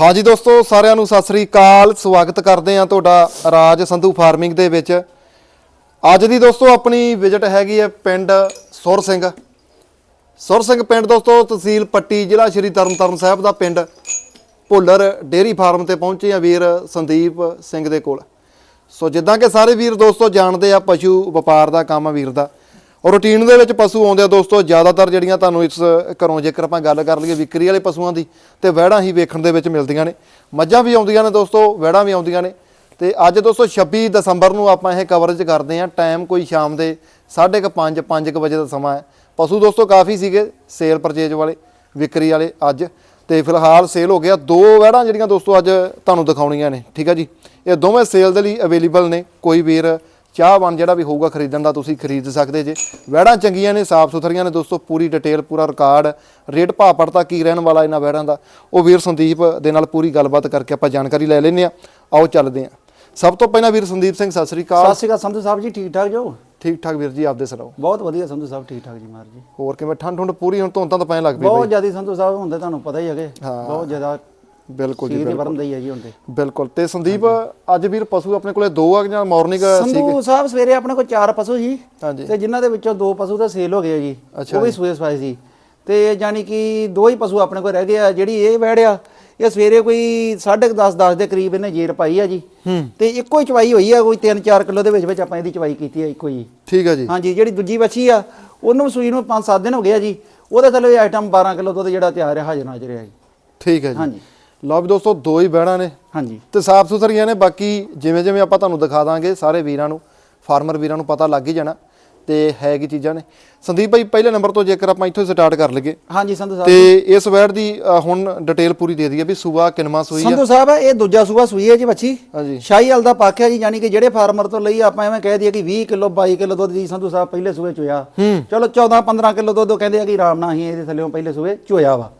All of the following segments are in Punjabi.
ਹਾਂਜੀ ਦੋਸਤੋ, ਸਾਰਿਆਂ ਨੂੰ ਸਤਿ ਸ੍ਰੀ ਅਕਾਲ। ਸਵਾਗਤ ਕਰਦੇ ਹਾਂ ਤੁਹਾਡਾ ਰਾਜ ਸੰਧੂ ਫਾਰਮਿੰਗ ਦੇ ਵਿੱਚ। ਅੱਜ ਦੀ ਦੋਸਤੋ, ਆਪਣੀ ਵਿਜ਼ਿਟ ਹੈਗੀ ਹੈ ਪਿੰਡ ਸੁਰ ਸਿੰਘ। ਸੁਰ ਸਿੰਘ ਪਿੰਡ ਦੋਸਤੋ, ਤਹਿਸੀਲ ਪੱਟੀ, ਜ਼ਿਲ੍ਹਾ ਸ਼੍ਰੀ ਤਰਨਤਾਰਨ ਸਾਹਿਬ ਦਾ ਪਿੰਡ। ਭੁੱਲਰ ਡੇਰੀ ਫਾਰਮ ਤੇ ਪਹੁੰਚੇ ਆ ਵੀਰ ਸੰਦੀਪ ਸਿੰਘ ਦੇ ਕੋਲ। ਸੋ ਜਿੱਦਾਂ ਕਿ ਸਾਰੇ ਵੀਰ ਦੋਸਤੋ, ਜਾਣਦੇ ਆ ਪਸ਼ੂ ਵਪਾਰ ਦਾ ਕੰਮ ਆ ਵੀਰ ਦਾ। ਰੂਟੀਨ ਦੇ ਵਿੱਚ ਪਸ਼ੂ ਆਉਂਦੇ ਆ ਦੋਸਤੋ, ਜ਼ਿਆਦਾਤਰ ਜਿਹੜੀਆਂ ਤੁਹਾਨੂੰ ਇਸ ਘਰੋਂ ਜੇਕਰ ਆਪਾਂ ਗੱਲ ਕਰ ਲਈਏ ਵਿਕਰੀ ਵਾਲੇ ਪਸ਼ੂਆਂ ਦੀ, ਤੇ ਵਹਿੜਾਂ ਹੀ ਵੇਖਣ ਦੇ ਵਿੱਚ ਮਿਲਦੀਆਂ ਨੇ। ਮੱਝਾਂ ਵੀ ਆਉਂਦੀਆਂ ਨੇ ਦੋਸਤੋ, ਵਹਿੜਾਂ ਵੀ ਆਉਂਦੀਆਂ ਨੇ। ਤੇ ਅੱਜ ਦੋਸਤੋ 26 ਦਸੰਬਰ ਨੂੰ ਆਪਾਂ ਇਹ ਕਵਰੇਜ ਕਰਦੇ ਆ ਟਾਈਮ ਕੋਈ ਸ਼ਾਮ ਦੇ 5:30 5 ਵਜੇ ਦਾ ਸਮਾਂ ਹੈ। ਪਸ਼ੂ ਦੋਸਤੋ, ਕਾਫੀ ਸੀਗੇ ਸੇਲ ਪਰਚੇਜ ਵਾਲੇ, ਵਿਕਰੀ ਵਾਲੇ ਅੱਜ। ਤੇ ਫਿਲਹਾਲ ਸੇਲ ਹੋ ਗਿਆ। ਦੋ ਵਹਿੜਾਂ ਜਿਹੜੀਆਂ ਦੋਸਤੋ, ਅੱਜ ਤੁਹਾਨੂੰ ਦਿਖਾਉਣੀਆਂ ਨੇ। ਠੀਕ ਆ ਜੀ? ਇਹ ਦੋਵੇਂ ਸੇਲ ਦੇ ਲਈ ਅਵੇਲੇਬਲ ਨੇ। ਕੋਈ ਵੀਰ ਚਾਹਵਾਨ ਜਿਹੜਾ ਵੀ ਹੋਊਗਾ ਖਰੀਦਣ ਦਾ ਤੁਸੀਂ ਖਰੀਦ ਸਕਦੇ ਜੇ। ਵਹਿੜਾਂ ਚੰਗੀਆਂ ਨੇ ਸਾਫ਼ ਸੁਥਰੀਆਂ ਨੇ ਦੋਸਤੋ ਪੂਰੀ ਡਿਟੇਲ ਪੂਰਾ ਰਿਕਾਰਡ ਰੇਟ ਭਾਅ ਪੜਤਾ ਕੀ ਰਹਿਣ ਵਾਲਾ ਇਹਨਾਂ ਵਹਿੜਾਂ ਦਾ? ਉਹ ਵੀਰ ਸੰਦੀਪ ਦੇ ਨਾਲ ਪੂਰੀ ਗੱਲਬਾਤ ਕਰਕੇ ਆਪਾਂ ਜਾਣਕਾਰੀ ਲੈ ਲੈਂਦੇ ਆ ਆਓ ਚੱਲਦੇ ਆ ਸਭ ਤੋਂ ਪਹਿਲਾਂ ਵੀਰ ਸੰਦੀਪ ਸਿੰਘ ਸਤਿ ਸ੍ਰੀ ਅਕਾਲ। ਸਤਿ ਸ਼੍ਰੀ ਅਕਾਲ ਸੰਧੂ ਸਾਹਿਬ ਜੀ ਠੀਕ ਠਾਕ ਜੋ? ਠੀਕ ਠਾਕ ਵੀਰ ਜੀ ਆਪਦੇ ਸੁਣਾਓ। ਬਹੁਤ ਵਧੀਆ ਸੰਧੂ ਸਾਹਿਬ ਠੀਕ ਠਾਕ ਜੀ ਮਾਰ ਜੀ। ਹੋਰ ਕਿਵੇਂ? ਠੰਡ ਠੰਡ ਪੂਰੀ ਹੁਣ ਧੁੰਦਾਂ ਤਾਂ ਪੈਣ ਲੱਗ ਪਈ ਬਹੁਤ ਜ਼ਿਆਦਾ ਸੰਧੂ ਸਾਹਿਬ ਹੁੰਦੇ ਤੁਹਾਨੂੰ ਪਤਾ ਹੀ ਹੈਗੇ। ਬਹੁਤ ਜ਼ਿਆਦਾ ਬਿਲਕੁਲ ਜੀ ਸ਼ੀਰ ਵਰਮ ਦਈ ਹੈ ਜੀ ਹੁੰਦੇ ਬਿਲਕੁਲ। ਤੇ ਸੰਦੀਪ ਅੱਜ ਵੀਰ ਪਸ਼ੂ ਆਪਣੇ ਕੋਲੇ ਦੋ ਆ ਜਾਂ ਮਾਰਨਿੰਗ ਸੰਧੂ ਸਾਹਿਬ ਸਵੇਰੇ ਆਪਣੇ ਕੋਲ ਚਾਰ ਪਸ਼ੂ ਸੀ ਹਾਂਜੀ। ਤੇ ਜਿਨ੍ਹਾਂ ਦੇ ਵਿੱਚੋਂ ਦੋ ਪਸ਼ੂ ਤਾਂ ਸੇਲ ਹੋ ਗਏ ਆ ਜੀ। ਉਹ ਵੀ ਸੂਏ ਸਵਾਏ ਸੀ। ਤੇ ਜਾਨੀ ਕਿ ਦੋ ਹੀ ਪਸ਼ੂ ਆਪਣੇ ਕੋਲ ਰਹਿ ਗਏ ਆ ਜਿਹੜੀ ਇਹ ਵਹਿੜਿਆ ਇਹ ਸਵੇਰੇ ਕੋਈ 10:30 10 ਦੇ ਕਰੀਬ ਇਹਨੇ ਜੇਰ ਪਾਈ ਆ ਜੀ। ਤੇ ਇੱਕੋ ਹੀ ਚਵਾਈ ਹੋਈ ਆ ਕੋਈ 3-4 ਕਿਲੋ ਦੇ ਵਿੱਚ ਵਿੱਚ ਆਪਾਂ ਇਹਦੀ ਚਵਾਈ ਕੀਤੀ ਆ ਇੱਕੋ ਹੀ। ਠੀਕ ਹੈ ਜੀ। ਹਾਂਜੀ ਜਿਹੜੀ ਦੂਜੀ ਬੱਚੀ ਆ ਉਹਨੂੰ ਸੂਈ ਨੂੰ 5-7 ਦਿਨ ਹੋ ਗਏ ਆ ਜੀ। ਉਹਦੇ ਥੱਲੇ ਆਈਟਮ 12 ਕਿਲੋ ਦੁੱਧ ਜਿਹੜਾ ਤਿਆਰ ਹੈ ਹਾਜ਼ਰ ਨਾਜ਼ਰ ਹੈ ਜੀ। ਠੀਕ ਹੈ ਜੀ। ਹਾਂਜੀ। ਲਓ ਵੀ ਦੋਸਤੋ ਦੋ ਹੀ ਬਹਿਣਾ ਨੇ। ਹਾਂਜੀ। ਤੇ ਸਾਫ਼ ਸੁਥਰੀਆਂ ਨੇ ਬਾਕੀ ਜਿਵੇਂ ਜਿਵੇਂ ਆਪਾਂ ਤੁਹਾਨੂੰ ਦਿਖਾ ਦਾਂਗੇ ਸਾਰੇ ਵੀਰਾਂ ਨੂੰ ਫਾਰਮਰ ਵੀਰਾਂ ਨੂੰ ਪਤਾ ਲੱਗ ਹੀ ਜਾਣਾ ਤੇ ਹੈ ਕੀ ਚੀਜ਼ਾਂ ਨੇ। ਸੰਦੀਪ ਭਾਈ ਪਹਿਲੇ ਨੰਬਰ ਤੋਂ ਜੇਕਰ ਆਪਾਂ ਇੱਥੋਂ ਸਟਾਰਟ ਕਰ ਲਈਏ। ਹਾਂਜੀ ਸੰਧੂ ਸਾਹਿਬ। ਤੇ ਇਸ ਵੈੜ ਦੀ ਅ, ਹੁਣ ਡਿਟੇਲ ਪੂਰੀ ਦੇ ਦਈਏ ਵੀ ਸੂਆ ਕਿਨਮਾ ਸੂਈ ਆ। ਸੰਧੂ ਸਾਹਿਬ ਇਹ ਦੂਜਾ ਸੂਆ ਸੂਈ ਹੈ ਜੀ ਬੱਚੀ। ਹਾਂਜੀ। ਸ਼ਾਹੀ ਹਲ ਦਾ ਪਾਖਿਆ ਜੀ ਯਾਨੀ ਕਿ ਜਿਹੜੇ ਫਾਰਮਰ ਤੋਂ ਲਈ ਆਪਾਂ ਐਵੇਂ ਕਹਿ ਦਈਏ ਕਿ 20 ਕਿਲੋ 22 ਕਿਲੋ ਦੁੱਧ ਜੀ ਸੰਧੂ ਸਾਹਿਬ ਪਹਿਲੇ ਸੂਏ ਚੋਇਆ। ਚਲੋ 14 15 ਕਿਲੋ ਦੁੱਧ ਉਹ ਕਹਿੰਦੇ ਆ ਕਿ ਆਰਾਮ ਨਾਲ ਹੀ ਇਹਦੇ ਥੱਲੇੋਂ ਪਹਿਲੇ ਸੂਏ ਚੋਇਆ ਵਾ।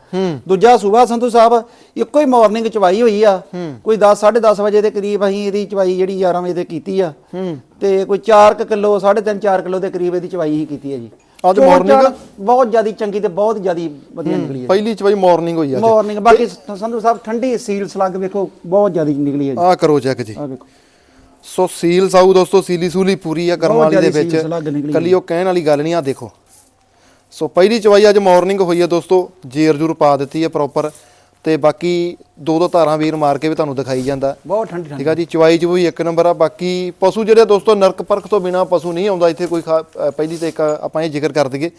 ਦੂਜਾ ਸੂਆ ਸੰਧੂ ਸਾਹਿਬ ਇੱਕੋ ਹੀ ਮਾਰਨਿੰਗ ਚਵਾਈ ਹੋਈ ਆ। ਕੋਈ 10 10:30 ਵਜੇ ਦੇ ਕਰੀਬ ਅਸੀਂ ਇਹਦੀ ਚਵਾਈ ਜਿਹੜੀ 11 ਵਜੇ ਤੇ ਕੀਤੀ ਆ। ਤੇ ਕੋਈ 4 ਕਿਲੋ 3.5 4 ਕਿਲੋ ਦੇ ਕਰੀਬ ਇਹਦੀ ਚਵਾਈ ਹੀ ਕੀਤੀ ਹੈ ਜੀ। ਅੱਜ? ਚਾਣ ਬਹੁਤ ਜਿਆਦੀ ਚੰਗੀ ਤੇ ਬਹੁਤ ਜਿਆਦੀ ਵਧੀਆ ਨਿਕਲੀ ਹੈ ਪਹਿਲੀ ਚ ਬਾਈ ਮਾਰਨਿੰਗ ਹੋਈ ਆ ਮਾਰਨਿੰਗ ਬਾਕੀ ਸੰਧੂ ਸਾਹਿਬ ਠੰਡੀ ਸੀਲ ਸਲੱਗ ਵੇਖੋ ਬਹੁਤ ਜ਼ਿਆਦਾ ਨਿਕਲੀ ਹੈ ਜੀ। ਆ ਕਰੋ ਚੈੱਕ ਜੀ। ਆ ਵੇਖੋ। ਸੋ ਸੀਲ ਸਾਊ ਦੋਸਤੋ ਸੀਲੀ ਸੂਲੀ ਪੂਰੀ ਆ ਕਰਮ ਬਹੁਤ ਵਾਲੀ ਦੇ ਵਿੱਚ। ਕੱਲੀ ਉਹ ਕਹਿਣ ਵਾਲੀ ਗੱਲ ਨਹੀਂ ਆ ਦੇਖੋ। ਸੋ ਪਹਿਲੀ ਚਵਾਈ ਅੱਜ ਮਾਰਨਿੰਗ ਹੋਈ ਆ ਦੋਸਤੋ ਜੇਰ ਜੂਰ ਪਾ ਦਿੱਤੀ ਹੈ ਪ੍ਰੋਪਰ ਤੇ ਬਾਕੀ ਦੋ ਦੋ ਧਾਰਾਂ ਵੀਰ ਮਾਰ ਕੇ ਵੀ ਤੁਹਾਨੂੰ ਦਿਖਾਈ ਜਾਂਦਾ। ਬਹੁਤ ਠੰਡੀ ਠੰਡੀ। ਠੀਕ ਆ ਜੀ ਚਵਾਈ ਚ ਵੀ ਇੱਕ ਨੰਬਰ ਆ ਬਾਕੀ ਪਸ਼ੂ ਜਿਹੜੇ ਦੋਸਤੋ ਨਰਕ ਪਰਖ ਤੋਂ ਬਿਨਾ ਪਸ਼ੂ ਨਹੀਂ ਆਉਂਦਾ ਇੱਥੇ ਕੋਈ ਪਹਿਲੀ ਤੇ ਇੱਕ ਆਪਾਂ ਇਹ ਜ਼ਿਕਰ ਕਰ ਦਈਏ।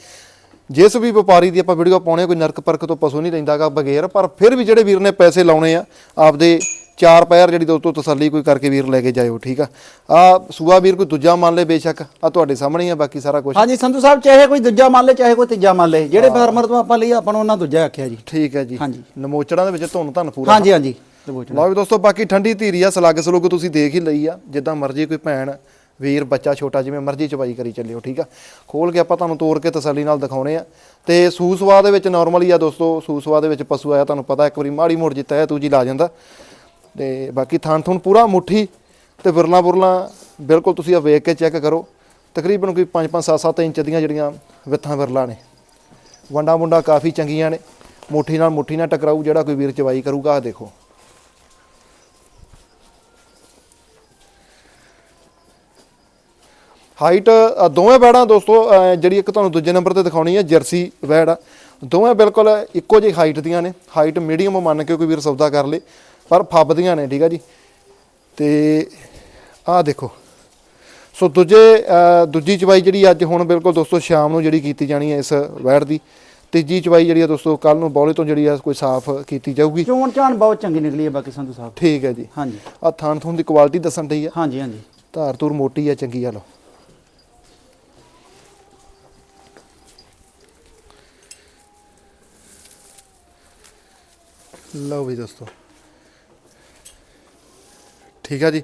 ਜਿਸ ਵੀ ਵਪਾਰੀ ਦੀ ਆਪਾਂ ਵੀਡੀਓ ਪਾਉਣੇ ਕੋਈ ਨਰਕ ਪਰਖ ਤੋਂ ਪਸ਼ੂ ਨਹੀਂ ਲੈਂਦਾਗਾ ਬਗੈਰ ਪਰ ਫਿਰ ਵੀ ਜਿਹੜੇ ਵੀਰ ਨੇ ਪੈਸੇ ਲਾਉਣੇ ਆ ਆਪਦੇ ਚਾਰ ਪੈਰ ਜਿਹੜੀ ਦੋਸਤੋ ਤਸੱਲੀ ਕੋਈ ਕਰਕੇ ਵੀਰ ਲੈ ਕੇ ਜਾਇਓ ਠੀਕ ਆ? ਆ ਸੂਆ ਵੀਰ ਕੋਈ ਦੂਜਾ ਮੰਨ ਲੇ ਬੇਸ਼ੱਕ ਆ ਤੁਹਾਡੇ ਸਾਹਮਣੇ ਹੀ ਆ ਬਾਕੀ ਸਾਰਾ ਕੁਝ ਹਾਂਜੀ ਸੰਧੂ ਸਾਹਿਬ ਚਾਹੇ ਕੋਈ ਦੂਜਾ ਮੰਨ ਲੇ ਚਾਹੇ ਕੋਈ ਤੀਜਾ ਮੰਨ ਲੇ ਜਿਹੜੇ ਫਾਰਮਰ ਤੋਂ ਆਪਾਂ ਲਈ ਆਪਾਂ ਨੂੰ ਉਹਨਾਂ ਦੂਜਾ ਆਖਿਆ ਜੀ। ਠੀਕ ਹੈ ਜੀ। ਹਾਂਜੀ। ਨਮੋਚੜਾਂ ਦੇ ਵਿੱਚ ਧੁੰਨ ਧੰਨ ਪੂਰਾ। ਹਾਂਜੀ ਹਾਂਜੀ। ਲਓ ਵੀ ਦੋਸਤੋ ਬਾਕੀ ਠੰਡੀ ਧੀਰੀ ਆ ਸਲੱਗ ਸਲੁੱਗ ਤੁਸੀਂ ਦੇਖ ਹੀ ਲਈ ਆ ਜਿੱਦਾਂ ਮਰਜ਼ੀ ਕੋਈ ਭੈਣ ਵੀਰ ਬੱਚਾ ਛੋਟਾ ਜਿਵੇਂ ਮਰਜ਼ੀ ਚਵਾਈ ਕਰੀ ਚੱਲਿਓ ਠੀਕ ਆ? ਖੋਲ ਕੇ ਆਪਾਂ ਤੁਹਾਨੂੰ ਤੋੜ ਕੇ ਤਸੱਲੀ ਨਾਲ ਦਿਖਾਉਣੇ ਆ। ਤੇ ਸੂਸਵਾ ਦੇ ਵਿੱਚ ਨਾਰਮਲੀ ਆ ਦੋਸਤੋ ਸੂਸਵਾ ਦੇ ਵਿੱਚ ਪਸ਼ੂ ਆਇਆ ਤੁਹਾਨੂੰ ਪਤਾ ਇੱਕ ਵਾਰੀ ਮਾੜੀ ਮੋੜ ਜਿੱਤਾ ਹੈ ਤੂੰ ਜੀ ਲਾ ਜਾਂਦਾ। ਤੇ ਬਾਕੀ ਥਾਂ ਥੁਣ ਪੂਰਾ ਮੁੱਠੀ ਤੇ ਵਿਰਲਾ ਬੁਰਲਾ ਬਿਲਕੁਲ ਤੁਸੀਂ ਆ ਵੇਖ ਕੇ ਚੈੱਕ ਕਰੋ। ਤਕਰੀਬਨ ਕੋਈ 5 5 7 7 ਇੰਚ ਦੀਆਂ ਜਿਹੜੀਆਂ ਵਿੱਥਾਂ ਵਿਰਲਾ ਨੇ। ਵੰਡਾ ਮੁੰਡਾ ਕਾਫੀ ਚੰਗੀਆਂ ਨੇ। ਮੁੱਠੀ ਨਾਲ ਮੁੱਠੀ ਨਾਲ ਟਕਰਾਊ ਜਿਹੜਾ ਕੋਈ ਵੀਰ ਚਵਾਈ ਕਰੂਗਾ ਆ ਦੇਖੋ। ਹਾਈਟ ਦੋਵੇਂ ਬੈੜਾਂ ਦੋਸਤੋ ਜਿਹੜੀ ਇੱਕ ਤੁਹਾਨੂੰ ਦੂਜੇ ਨੰਬਰ ਤੇ ਦਿਖਾਉਣੀ ਹੈ, ਜਰਸੀ ਬੈੜ। ਆ ਦੋਵੇਂ ਬਿਲਕੁਲ ਇੱਕੋ ਜਿਹੀ ਹਾਈਟ ਦੀਆਂ ਨੇ। ਹਾਈਟ ਮੀਡੀਅਮ ਮੰਨ ਕੇ ਕੋਈ ਵੀਰ ਸੌਦਾ ਕਰ ਲੇ। ਪਰ ਫੱਬਦੀਆਂ ਨੇ ਠੀਕ ਆ ਜੀ। ਤੇ ਆਹ ਦੇਖੋ। ਸੋ ਦੂਜੇ ਦੂਜੀ ਚਵਾਈ ਜਿਹੜੀ ਅੱਜ ਹੁਣ ਬਿਲਕੁਲ ਦੋਸਤੋ ਸ਼ਾਮ ਨੂੰ ਜਿਹੜੀ ਕੀਤੀ ਜਾਣੀ ਹੈ ਇਸ ਵੈੜ ਦੀ ਤੀਜੀ ਚਵਾਈ ਜਿਹੜੀ ਆ ਦੋਸਤੋ ਕੱਲ ਨੂੰ ਬੌਲੇ ਤੋਂ ਜਿਹੜੀ ਆ ਕੋਈ ਸਾਫ਼ ਕੀਤੀ ਜਾਊਗੀ। ਚੋਣ ਚਾਣ ਬਹੁਤ ਚੰਗੀ ਨਿਕਲੀ ਹੈ ਬਾਕੀ ਸੰਧੂ ਸਾਹਿਬ। ਠੀਕ ਹੈ ਜੀ। ਹਾਂਜੀ। ਆ ਥਾਣ ਥੂਣ ਦੀ ਕੁਆਲਿਟੀ ਦੱਸਣ ਡਈ ਆ। ਹਾਂਜੀ ਹਾਂਜੀ। ਧਾਰ ਧੂਰ ਮੋਟੀ ਆ ਚੰਗੀ ਆ ਲੋ ਲਓ ਵੀ ਦੋਸਤੋ। ਠੀਕ ਆ ਜੀ।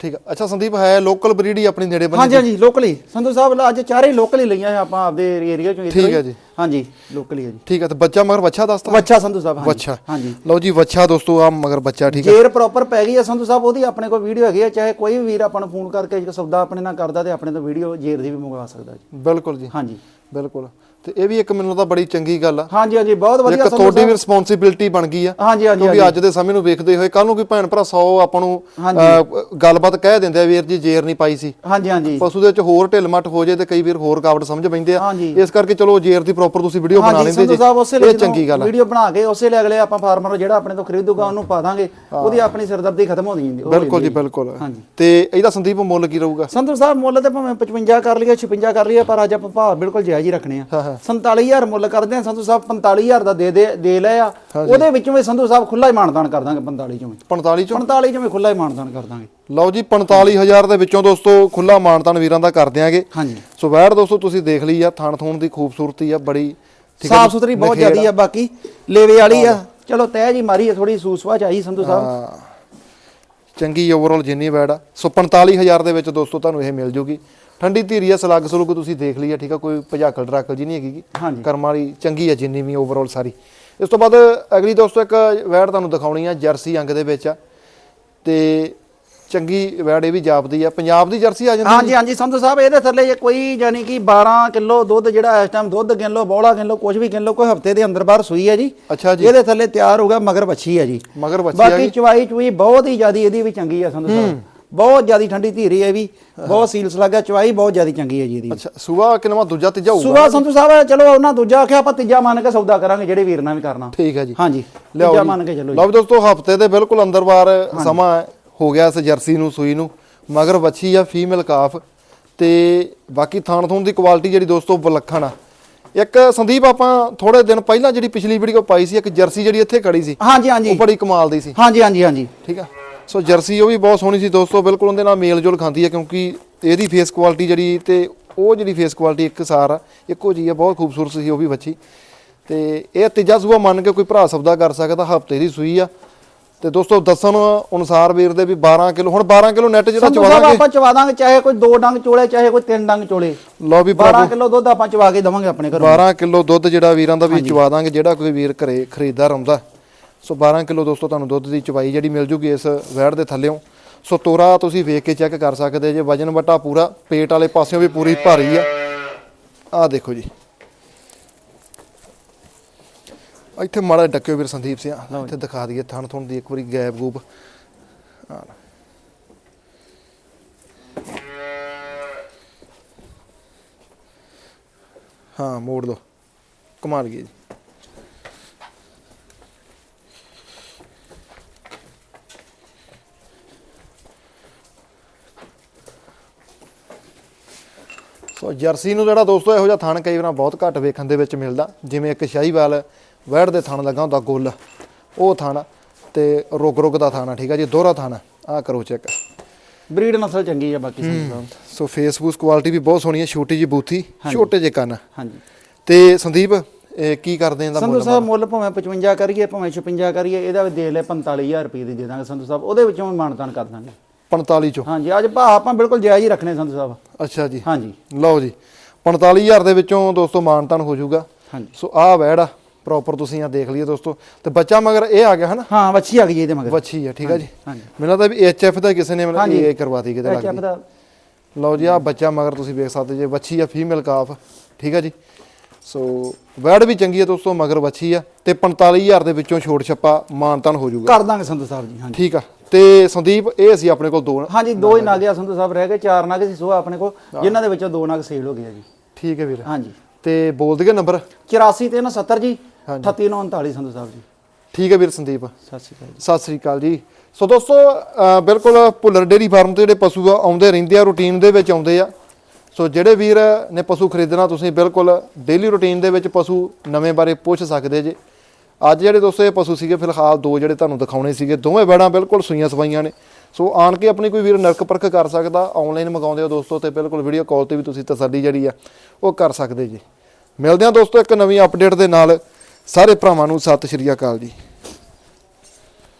ਠੀਕ ਆ। ਅੱਛਾ ਸੰਦੀਪ ਹੈ ਲੋਕਲ ਬਰੀਡ ਹੀ ਆਪਣੀ ਨੇੜੇ ਬੰਨੀ ਹਾਂਜੀ ਹਾਂਜੀ ਲੋਕਲੀ ਸੰਧੂ ਸਾਹਿਬ ਅੱਜ ਚਾਰੇ ਲੋਕਲੀ ਲਈਆਂ ਹੈ ਆਪਾਂ ਆਪਦੇ ਏਰੀਆ ਚੋਂ ਠੀਕ ਹੀ। ਹੈ ਜੀ। ਹਾਂਜੀ ਲੋਕਲੀ ਹੈ ਜੀ। ਠੀਕ ਆ ਤੇ ਬੱਚਾ ਮਗਰ ਬੱਚਾ ਦੱਸਤਾ? ਵੱਛਾ ਸੰਧੂ ਸਾਹਿਬ ਹਾਂਜੀ। ਬੱਚਾ। ਹਾਂਜੀ। ਲਓ ਜੀ ਬੱਚਾ ਦੋਸਤੋ ਆ ਮਗਰ ਬੱਚਾ ਠੀਕ ਆ। ਜੇਰ ਪ੍ਰੋਪਰ ਪੈ ਗਈ ਹੈ ਸੰਧੂ ਸਾਹਿਬ ਉਹਦੀ ਆਪਣੇ ਕੋਲ ਵੀਡੀਓ ਹੈਗੀ ਹੈ ਚਾਹੇ ਕੋਈ ਵੀ ਵੀਰ ਆਪਾਂ ਨੂੰ ਫੋਨ ਕਰਕੇ ਜੇ ਸੌਦਾ ਆਪਣੇ ਨਾਲ ਕਰਦਾ ਤੇ ਆਪਣੇ ਤੋਂ ਵੀਡੀਓ ਜੇਰ ਦੀ ਵੀ ਮੰਗਵਾ ਸਕਦਾ ਜੀ। ਬਿਲਕੁਲ ਜੀ। ਹਾਂਜੀ। ਬਿਲਕੁਲ। ਤੇ ਇਹ ਵੀ ਇੱਕ ਮੈਨੂੰ ਲੱਗਦਾ ਬੜੀ ਚੰਗੀ ਗੱਲ ਆ। ਹਾਂਜੀ ਹਾਂਜੀ ਬਹੁਤ ਵਧੀਆ ਇੱਕ ਤੁਹਾਡੀ। ਵੀ ਰਿਸਪੌਂਸਿਬਿਲਟੀ ਬਣ ਗਈ ਆ। ਹਾਂਜੀ ਹਾਂਜੀ ਕਿਉਂਕਿ ਅੱਜ ਦੇ ਸਮੇਂ ਨੂੰ ਵੇਖਦੇ ਹੋਏ ਕੱਲ ਨੂੰ ਕੋਈ ਭੈਣ ਭਰਾ 100 ਆਪਾਂ ਨੂੰ ਗੱਲਬਾਤ ਕਹਿ ਦਿੰਦੇ ਆ ਵੀਰ ਜੀ ਜੇਰ ਨਹੀਂ ਪਾਈ ਸੀ। ਹਾਂਜੀ ਹਾਂਜੀ। ਪਸ਼ੂ ਦੇ ਵਿੱਚ ਹੋਰ ਢਿੱਲ ਮੱਠ ਹੋ ਜੇ ਤੇ ਕਈ ਵੀਰ ਹੋਰ ਕਾਵਟ ਸਮਝ ਬੈਂਦੇ ਆ। ਇਸ ਕਰਕੇ ਚਲੋ ਜੇਰ ਦੀ ਪ੍ਰੋਪਰ ਤੁਸੀਂ ਵੀਡੀਓ ਬਣਾ ਲੈਂਦੇ ਜੀ। ਸਾਹਿਬ ਉਸੇ ਇਹ ਚੰਗੀ ਗੱਲ ਆ। ਵੀਡੀਓ ਬਣਾ ਕੇ ਉਸੇ ਲੈ ਅਗਲੇ ਆਪਾਂ ਫਾਰਮਰ ਜਿਹੜਾ ਆਪਣੇ ਤੋਂ ਖਰੀਦੂਗਾ ਉਹਨੂੰ ਪਾ ਦਾਂਗੇ। ਉਹਦੀ ਆਪਣੀ ਸਿਰਦਰਦੀ ਖਤਮ ਹੋ ਜਾਂਦੀ ਬਿਲਕੁਲ ਜੀ ਬਿਲਕੁਲ। ਤੇ ਇਹਦਾ ਸੰਦੀਪ ਮੁੱਲ ਕੀ ਰਹੂਗਾ? ਸੰਧੂ ਸਾਹਿਬ ਮੁੱਲ ਤੇ ਭਾਵੇਂ 55 ਕਰ ਲਈਏ 56 ਕਰ ਲਈਏ ਪਰ ਅੱਜ ਆਪਾਂ ਭਾਅ ਬਿਲਕੁਲ ਜਾਇਜ਼ ਹੀ ਰੱਖਣੇ ਆ। 47000 ਮੁੱਲ ਕਰਦੇ ਆ ਸੰਧੂ ਸਾਹਿਬ 45000 ਦਾ ਦੇ ਦੇ ਦੇ ਲਏ ਆ। ਉਹਦੇ ਵਿੱਚੋਂ ਵੀ ਸੰਧੂ ਸਾਹਿਬ ਖੁੱਲਾ ਹੀ ਮਾਨਦਾਨ ਕਰ ਦਾਂਗੇ 45 ਚੋਂ ਵੀ। 45 ਚੋਂ? 45 ਚੋਂ ਵੀ ਖੁੱਲਾ ਹੀ ਮਾਨਦਾਨ ਕਰ ਦਾਂਗੇ। ਲਓ ਜੀ 45000 ਦੇ ਵਿੱਚੋਂ ਦੋਸਤੋ ਖੁੱਲਾ ਮਾਨਤਾਨ ਵੀਰਾਂ ਦਾ ਕਰ ਦਿਆਂਗੇ। ਹਾਂਜੀ। ਸੋ ਵੈੜ ਦੋਸਤੋ ਤੁਸੀਂ ਦੇਖ ਲਈ ਆ ਥਣ ਥੂਣ ਦੀ ਖੂਬਸੂਰਤੀ ਆ ਬੜੀ ਸਾਫ਼ ਸੁਥਰੀ ਬਹੁਤ ਜ਼ਿਆਦੀ ਆ ਬਾਕੀ ਲੇਵੇ ਵਾਲੀ ਆ। ਚਲੋ ਤਹਿ ਜੀ ਮਾਰੀ ਆ ਥੋੜੀ ਸੂਸਵਾ ਚ ਆਈ ਸੰਧੂ ਸਾਹਿਬ। ਚੰਗੀ ਓਵਰਆਲ ਜਿੰਨੀ ਵੈੜ ਆ। ਸੋ 45000 ਦੇ ਵਿੱਚ ਦੋਸਤੋ ਤੁਹਾਨੂੰ ਇਹ ਮਿਲ ਜੂਗੀ। ਠੰਡੀ ਧੀਰੀ ਆ ਸਲੱਗ ਸਲੂਗ ਤੁਸੀਂ ਦੇਖ ਲਈ ਆ ਠੀਕ ਆ? ਕੋਈ ਭਜਾਕਲ ਡਰਾਕਲ ਜੀ ਨਹੀਂ ਹੈਗੀ। ਹਾਂਜੀ। ਕਰਮ ਵਾਲੀ ਚੰਗੀ ਆ ਜਿੰਨੀ ਵੀ ਓਵਰਆਲ ਸਾਰੀ। ਇਸ ਤੋਂ ਬਾਅਦ ਅਗਲੀ ਦੋਸਤੋ ਇੱਕ ਵੈੜ ਤੁਹਾਨੂੰ ਦਿਖਾਉਣੀ ਆ ਜਰਸੀ ਅੰਗ ਦੇ ਵਿੱਚ ਆ। ਤੇ ਚੰਗੀ ਵੈੜ ਇਹ ਵੀ ਜਾਪਦੀ ਆ। ਪੰਜਾਬ ਦੀ ਜਰਸੀ ਆ ਜਾਂਦੀ ਹਾਂਜੀ ਹਾਂਜੀ ਸੰਧੂ ਸਾਹਿਬ ਇਹਦੇ ਥੱਲੇ ਜੇ ਕੋਈ ਯਾਨੀ ਕਿ 12 ਕਿਲੋ ਦੁੱਧ ਜਿਹੜਾ ਇਸ ਟਾਈਮ ਦੁੱਧ ਗਿਣ ਲਓ ਬੋਲਾ ਗਿਣ ਲਓ ਕੁਝ ਵੀ ਗਿਣ ਲਓ ਕੋਈ ਹਫ਼ਤੇ ਦੇ ਅੰਦਰ ਬਾਹਰ ਸੂਈ ਹੈ ਜੀ। ਅੱਛਾ ਜੀ। ਇਹਦੇ ਥੱਲੇ ਤਿਆਰ ਹੋਗਾ ਮਗਰ ਬੱਚੀ ਹੈ ਜੀ। ਮਗਰ ਆ ਬਾਕੀ ਚਵਾਈ ਚੁਈ ਬਹੁਤ ਹੀ ਜ਼ਿਆਦੀ ਇਹਦੀ ਵੀ ਚੰਗੀ ਹੈ ਸੰਧੂ ਸਾਹਿਬ। ਬਹੁਤ ਜ਼ਿਆਦੀ ਠੰਡੀ ਧੀਰੀ ਹੈ ਵੀ। ਬਹੁਤ ਸੀਲਸ ਲੱਗਾ ਚਵਾਈ ਬਹੁਤ ਜ਼ਿਆਦੀ ਚੰਗੀ ਹੈ ਜੀ ਇਹਦੀ। ਅੱਛਾ ਸੂਆ ਕਿਨਵਾ ਦੂਜਾ ਤੀਜਾ ਹੋਊਗਾ? ਸੁਬਾ ਸੰਧੂ ਸਾਹਿਬ ਚਲੋ ਉਹਨਾਂ ਦੂਜਾ ਆਖਿਆ ਆਪਾਂ ਤੀਜਾ ਮੰਨ ਕੇ ਸੌਦਾ ਕਰਾਂਗੇ ਜਿਹੜੇ ਵੀਰ ਨਾਲ ਵੀ ਕਰਨਾ। ਠੀਕ ਹੈ ਜੀ। ਹਾਂਜੀ ਤੀਜਾ। ਮੰਨ ਕੇ ਚਲੋ ਜੀ। ਲਓ ਵੀ ਦੋਸਤੋ ਹਫ਼ਤੇ ਦੇ ਬਿਲਕੁਲ ਅੰਦਰ ਬਾਰ ਸਮਾਂ ਹੋ ਗਿਆ ਇਸ ਜਰਸੀ ਨੂੰ ਸੂਈ ਨੂੰ। ਮਗਰ ਵੱਛੀ ਆ ਫੀਮੇਲ ਕਾਫ। ਤੇ ਬਾਕੀ ਥਾਣ ਥੂਣ ਦੀ ਕੁਆਲਿਟੀ ਜਿਹੜੀ ਦੋਸਤੋ ਵਿਲੱਖਣ ਆ। ਇੱਕ ਸੰਦੀਪ ਆਪਾਂ ਥੋੜੇ ਦਿਨ ਪਹਿਲਾਂ ਜਿਹੜੀ ਪਿਛਲੀ ਵੀਡੀਓ ਪਾਈ ਸੀ ਇੱਕ ਜਰਸੀ ਜਿਹੜੀ ਇੱਥੇ ਖੜੀ ਸੀ ਹਾਂਜੀ ਉਹ ਹਾਂਜੀ ਬੜੀ ਕਮਾਲ ਦੀ ਸੀ। ਹਾਂਜੀ ਹਾਂਜੀ ਹਾਂਜੀ। ਠੀਕ ਆ? ਸੋ ਜਰਸੀ ਉਹ ਵੀ ਬਹੁਤ ਸੋਹਣੀ ਸੀ ਦੋਸਤੋ ਬਿਲਕੁਲ ਉਹਦੇ ਨਾਲ ਮੇਲ ਜੋਲ ਖਾਂਦੀ ਆ ਕਿਉਂਕਿ ਇਹਦੀ ਫੇਸ ਕੁਆਲਿਟੀ ਜਿਹੜੀ ਤੇ ਉਹ ਜਿਹੜੀ ਫੇਸ ਕੁਆਲਿਟੀ ਇੱਕ ਸਾਰ ਆ ਇੱਕੋ ਜੀ ਆ ਬਹੁਤ ਖੂਬਸੂਰਤ ਸੀ ਉਹ ਵੀ ਬੱਚੀ। ਤੇ ਇਹ ਤੀਜਾ ਸੂਆ ਮੰਨ ਕੇ ਕੋਈ ਭਰਾ ਸੌਦਾ ਕਰ ਸਕਦਾ ਹਫ਼ਤੇ ਦੀ ਸੂਈ ਆ। ਤੇ ਦੋਸਤੋ ਦੱਸਣ ਅਨੁਸਾਰ ਵੀਰ ਦੇ ਵੀ 12 ਕਿਲੋ ਹੁਣ 12 ਕਿਲੋ ਨੈਟ ਜਿਹੜਾ ਚਵਾ ਦਾਂਗੇ। ਆਪਾਂ ਚਵਾ ਦਾਂਗੇ ਚਾਹੇ ਕੋਈ ਦੋ ਡੰਗ ਚੋਲੇ ਚਾਹੇ ਕੋਈ ਤਿੰਨ ਡੰਗ ਚੋਲੇ। ਲਓ ਵੀ 12 ਕਿਲੋ ਦੁੱਧ ਆਪਾਂ ਚਵਾ ਕੇ ਦਵਾਂਗੇ ਆਪਣੇ ਘਰੋਂ। 12 ਕਿਲੋ ਦੁੱਧ ਜਿਹੜਾ ਵੀਰਾਂ ਦਾ ਵੀ ਚਵਾ ਦਾਂਗੇ ਜਿਹੜਾ ਕੋਈ ਵੀਰ ਘਰੇ ਖਰੀਦਦਾਰ ਆਉਂਦਾ। ਸੋ 12 ਕਿਲੋ ਦੋਸਤੋ ਤੁਹਾਨੂੰ ਦੁੱਧ ਦੀ ਚਵਾਈ ਜਿਹੜੀ ਮਿਲ ਜੂਗੀ ਇਸ ਵੈੜ ਦੇ ਥੱਲੇੋਂ। ਸੋ ਤੋਰਾ ਤੁਸੀਂ ਵੇਖ ਕੇ ਚੈੱਕ ਕਰ ਸਕਦੇ ਜੇ ਵਜਨ ਵਟਾ ਪੂਰਾ ਪੇਟ ਵਾਲੇ ਪਾਸਿਓਂ ਵੀ ਪੂਰੀ ਭਾਰੀ ਆ। ਆਹ ਦੇਖੋ ਜੀ। ਇੱਥੇ ਮਾੜਾ ਡੱਕਿਓ ਵੀਰ ਸੰਦੀਪ ਸਿੰਘ ਇੱਥੇ ਦਿਖਾ ਦਈਏ ਥਣ ਥਣ ਦੀ ਇੱਕ ਵਾਰੀ ਗੈਪ ਗੂਪ। ਲਓ। ਹਾਂ ਮੋੜ ਦੋ ਕਮਾਲ ਗਈ ਜੀ। ਸੋ ਜਰਸੀ ਨੂੰ ਜਿਹੜਾ ਦੋਸਤੋ ਇਹੋ ਜਿਹਾ ਥਣ ਕਈ ਵਾਰ ਬਹੁਤ ਘੱਟ ਵੇਖਣ ਦੇ ਵਿੱਚ ਮਿਲਦਾ। ਜਿਵੇਂ ਇੱਕ ਸ਼ਾਹੀਵਾਲ ਵੈੜ ਦੇ ਥਣ ਲੱਗਾ ਹੁੰਦਾ ਗੁੱਲ ਉਹ ਥਣ ਤੇ ਰੁਗ ਰੁਗ ਦਾ ਥਣ ਠੀਕ ਆ ਜੀ ਦੋਹਰਾ ਥਣ ਆ। ਕਰੋ ਚੈੱਕ। ਬਰੀਡ ਨਸਲ ਚੰਗੀ ਆ ਬਾਕੀ Sandhu Sahib so Facebook quality ਵੀ ਬਹੁਤ ਸੋਹਣੀ ਹੈ ਛੋਟੀ ਜੀ ਬੂਥੀ ਛੋਟੇ ਜੇ ਕੰਨ। ਹਾਂਜੀ। ਤੇ ਸੰਦੀਪ ਇਹ ਕੀ ਕਰਦੇ ਇਹਦਾ ਸੰਧੂ ਮੁੱਲ ਸਾਹਿਬ ਮੁੱਲ ਭਾਵੇਂ 55 ਕਰੀਏ ਭਾਵੇਂ 56 ਕਰੀਏ ਇਹਦਾ ਵੀ ਦੇ ਲੈ 45000 ਰੁਪਏ ਦੀ ਦੇ ਦਾਂਗੇ ਸੰਧੂ ਸਾਹਿਬ ਉਹਦੇ ਵਿੱਚੋਂ ਮਾਨਤਾਨ ਕਰ ਦਾਂਗੇ। 45 ਚੋਂ। ਹਾਂਜੀ ਅੱਜ ਭਾ ਆਪਾਂ ਬਿਲਕੁਲ ਜਾਇਜ਼ ਹੀ ਰੱਖਣੇ ਸੰਧੂ ਸਾਹਿਬ। ਅੱਛਾ ਜੀ। ਹਾਂਜੀ। ਲਓ ਜੀ 45000 ਦੇ ਵਿੱਚੋਂ ਦੋਸਤੋ ਮਾਨਤਾਨ ਹੋ ਜਾਊਗਾ। ਹਾਂਜੀ। ਸੋ ਆਹ ਵੈੜ ਆ ਪ੍ਰੋਪਰ ਤੁਸੀਂ ਆ ਦੇਖ ਲਈਏ ਦੋਸਤੋ। ਤੇ ਬੱਚਾ ਮਗਰ ਇਹ ਆ ਗਿਆ ਹਨਾ? ਹਾਂ ਵੱਛੀ ਆ ਗਈ ਇਹਦੇ ਮਗਰ। ਵੱਛੀ ਆ ਠੀਕ ਆ ਜੀ। ਮੈਨੂੰ ਲੱਗਦਾ ਵੀ ਐਚਐਫ ਦਾ ਕਿਸੇ ਨੇ ਮੈਨੂੰ। ਇਹ ਕਰਵਾਤੀ ਕਿਤੇ ਲੱਗਦੀ ਲਓ ਜੀ ਆ ਬੱਚਾ ਮਗਰ ਤੁਸੀਂ ਵੇਖ ਸਕਦੇ ਜੇ ਵੱਛੀ ਆ ਫੀਮੇਲ ਕਾਫ ਠੀਕ ਆ ਜੀ। ਸੋ ਵੈੜ ਵੀ ਚੰਗੀ ਆ ਦੋਸਤੋ ਮਗਰ ਵੱਛੀ ਆ। ਤੇ 45000 ਦੇ ਵਿੱਚੋਂ ਛੋਟ ਛੱਪਾ ਮਾਨਤਾਨ ਹੋ ਜਾਊਗਾ। ਕਰ ਦਾਂਗੇ ਸੰਧੂ ਸਾਹਿਬ ਜੀ ਹਾਂਜੀ। ਠੀਕ ਆ। ਤੇ ਸੰਦੀਪ ਇਹ ਸੀ ਆਪਣੇ ਕੋਲ ਦੋ ਹਾਂਜੀ ਦੋ ਹੀ ਨਾਗੇ ਆ ਸੰਧੂ ਸਾਹਿਬ ਰਹਿ ਗਏ ਚਾਰ ਨਾਗੇ ਸੀ ਸੋ ਆਪਣੇ ਕੋਲ ਜਿਨ੍ਹਾਂ ਦੇ ਵਿੱਚੋਂ ਦੋ ਨਾਗ ਸੇਲ ਹੋ ਗਏ ਆ ਜੀ। ਠੀਕ ਹੈ ਵੀਰ। ਹਾਂਜੀ। ਤੇ ਬੋਲ ਦਈਏ ਨੰਬਰ 84 ਤੇ 70 ਜੀ ਹਾਂਜੀ। 3939 ਸੰਧੂ ਸਾਹਿਬ ਜੀ। ਠੀਕ ਹੈ ਵੀਰ ਸੰਦੀਪ। ਸਤਿ ਸ਼੍ਰੀ ਅਕਾਲ ਜੀ। ਸਤਿ ਸ੍ਰੀ ਅਕਾਲ ਜੀ। ਸੋ ਦੋਸਤੋ ਬਿਲਕੁਲ ਭੁੱਲਰ ਡੇਰੀ ਫਾਰਮ ਤੇ ਜਿਹੜੇ ਪਸ਼ੂ ਆ ਆਉਂਦੇ ਰਹਿੰਦੇ ਆ ਰੂਟੀਨ ਦੇ ਵਿੱਚ ਆਉਂਦੇ ਆ। ਸੋ ਜਿਹੜੇ ਵੀਰ ਨੇ ਪਸ਼ੂ ਖਰੀਦਣਾ ਤੁਸੀਂ ਬਿਲਕੁਲ ਡੇਲੀ ਰੂਟੀਨ ਦੇ ਵਿੱਚ ਪਸ਼ੂ ਨਵੇਂ ਬਾਰੇ ਪੁੱਛ ਸਕਦੇ ਜੇ। ਅੱਜ ਜਿਹੜੇ ਦੋਸਤੋ ਇਹ ਪਸ਼ੂ ਸੀਗੇ, ਫਿਲਹਾਲ ਦੋ ਜਿਹੜੇ ਤੁਹਾਨੂੰ ਦਿਖਾਉਣੇ ਸੀਗੇ, ਦੋਵੇਂ ਬੈੜਾਂ ਬਿਲਕੁਲ ਸੂਈਆਂ ਸਵਾਈਆਂ ਨੇ। ਸੋ ਆਣ ਕੇ ਆਪਣੀ ਕੋਈ ਵੀਰ ਨਰਕ ਪਰਖ ਕਰ ਸਕਦਾ ਆਨਲਾਈਨ ਮੰਗਾਉਂਦੇ ਹੋ ਦੋਸਤੋ ਤੇ ਬਿਲਕੁਲ ਵੀਡੀਓ ਕਾਲ ਤੇ ਵੀ ਤੁਸੀਂ ਤਸੱਲੀ ਜਿਹੜੀ ਆ, ਉਹ ਕਰ ਸਕਦੇ ਜੀ। ਮਿਲਦੇ ਹਾਂ ਦੋਸਤੋ ਇੱਕ ਨਵੀਂ ਅਪਡੇਟ ਦੇ ਨਾਲ। ਸਾਰੇ ਭਰਾਵਾਂ ਨੂੰ ਸਤਿ ਸ਼੍ਰੀ ਅਕਾਲ ਜੀ।